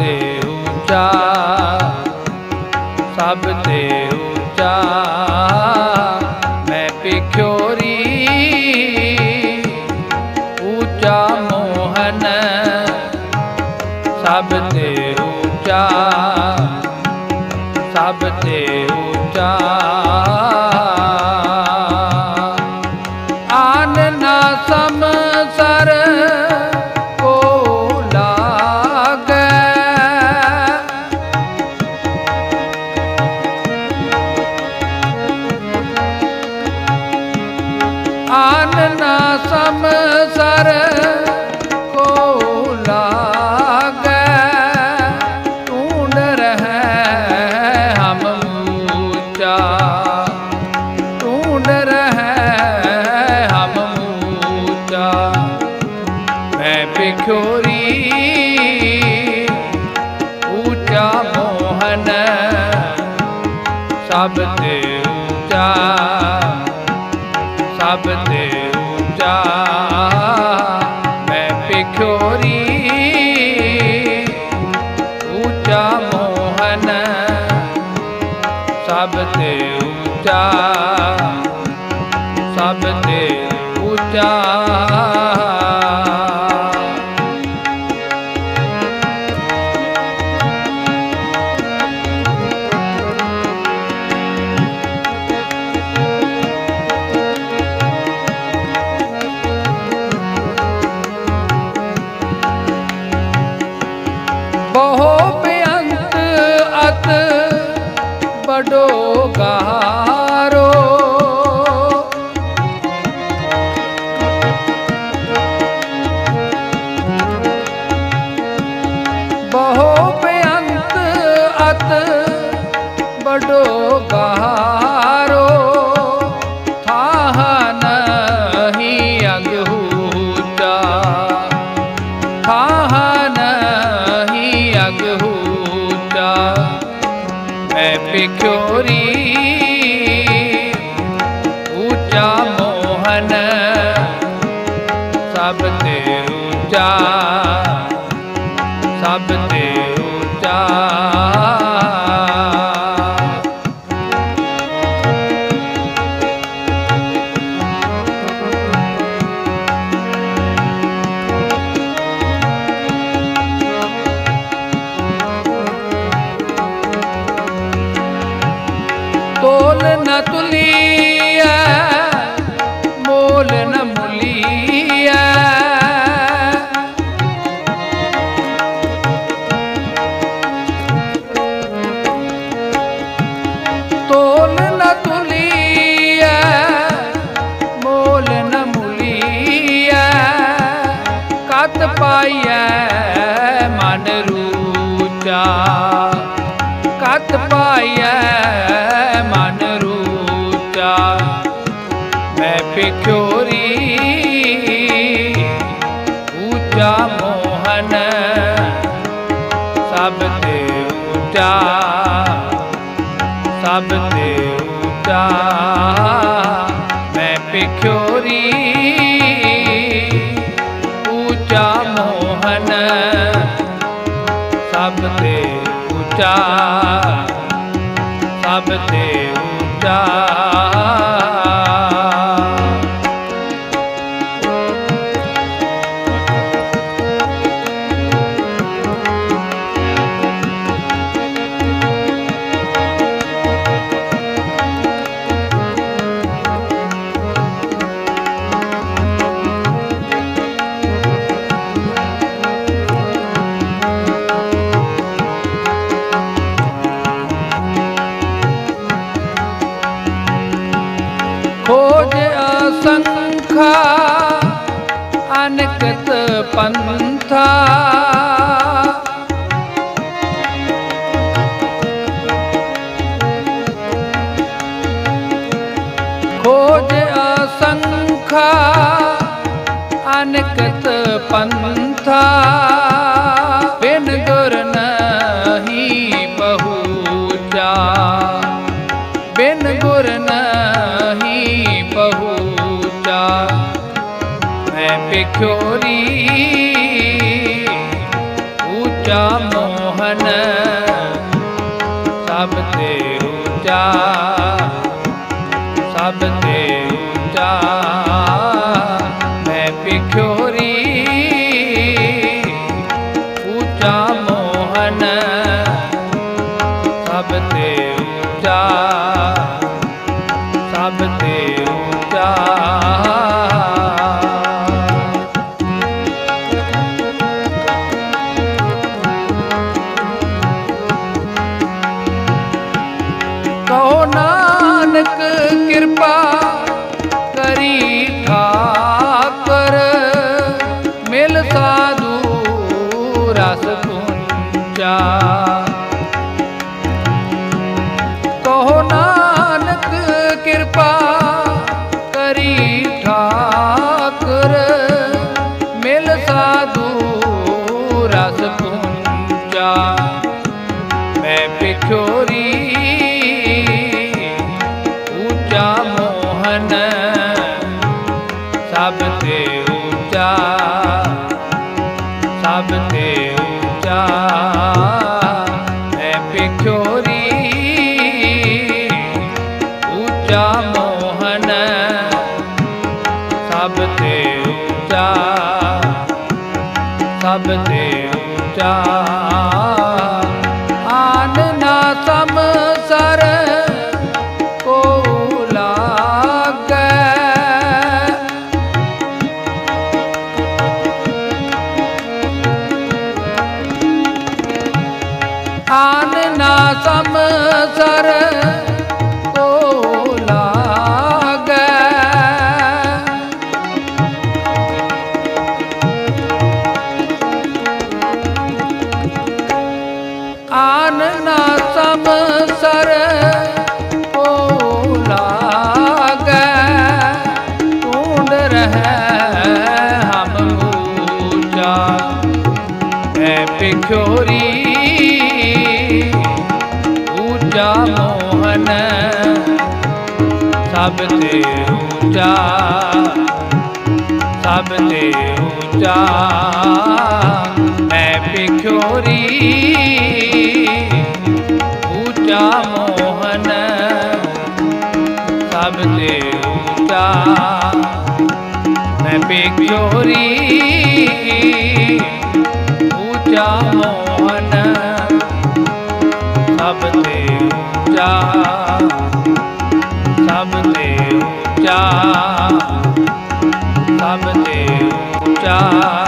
ਤੇ ਉੱਚਾ, ਸਭ ਤੇ ਉੱਚਾ। ਮੈਂ ਪਿਖਿਓਰੀ ਉੱਚਾ ਮੋਹਨ, ਸਭ ਤੇ ਉੱਚਾ, ਸਭ ਤੇ ਉੱਚਾ। ਸਭ ਤੇ ਊਚਾ ਸਭ ਤੇ ਊਚਾ ਮੈਂ ਪਿਖੋਰੀ ਊਚਾ ਮੋਹਨ, ਸਭ ਤੇ ਊਚਾ ਸਭ ਤੇ ਊਚਾ ਬਡੋ ਗਾਰੋ ਬਹੁ ਬੇਅੰਤ ਅਤ ਪਿਖੋਰੀ ਊਚਾ ਮੋਹਨ ਸਭ ਤੇ ਊਚਾ ਸਭ ਤੇ ਊਚਾ ਮੈਂ ਪਿਖੋਰੀ ਪੰਥਾ ਖੋਜ ਅਸੰਖਾ ਅਨਕਤ ਪੰਥਾ। ਬਿਨ ਗੁਰ ਨਹੀਂ ਪਹੂਚਾ ਬਿਨ ਗੁਰ ਨਹੀਂ ਪਹੂਚਾ ਮੈਂ ਪਿਖੋਰੀ ਮੋਹਨ ਸਭ ਤੇ ਉੱਚਾ कृपा ਉੱਚਾ ਮੋਹਨ ਸਭ ਤੇ ਉੱਚਾ ਸਭ ਤੇ ਉੱਚਾ। ਢੂੰਡ ਹਮ ਊਚਾ ਐ ਪਿਖੋਰੀ ਊਚਾ ਮੋਹਨ ਸਭ ਤੇ ਊਚਾ ਸਭ ਤੇ ਊਚਾ ਮੈਂ ਪਿਖੋਰੀ ਪੂਜਾ ਮੋਹਨ ਸਭ ਤੇ ਊਚਾ ਮੈਂ ਪਿਖੋਰੀ ਮੋਹਨ ਸਭ ਤੇ ਊਚਾ ਸਭ ਤੇ ਊਚਾ ਸਭ ਤੇ ਉੱਚਾ।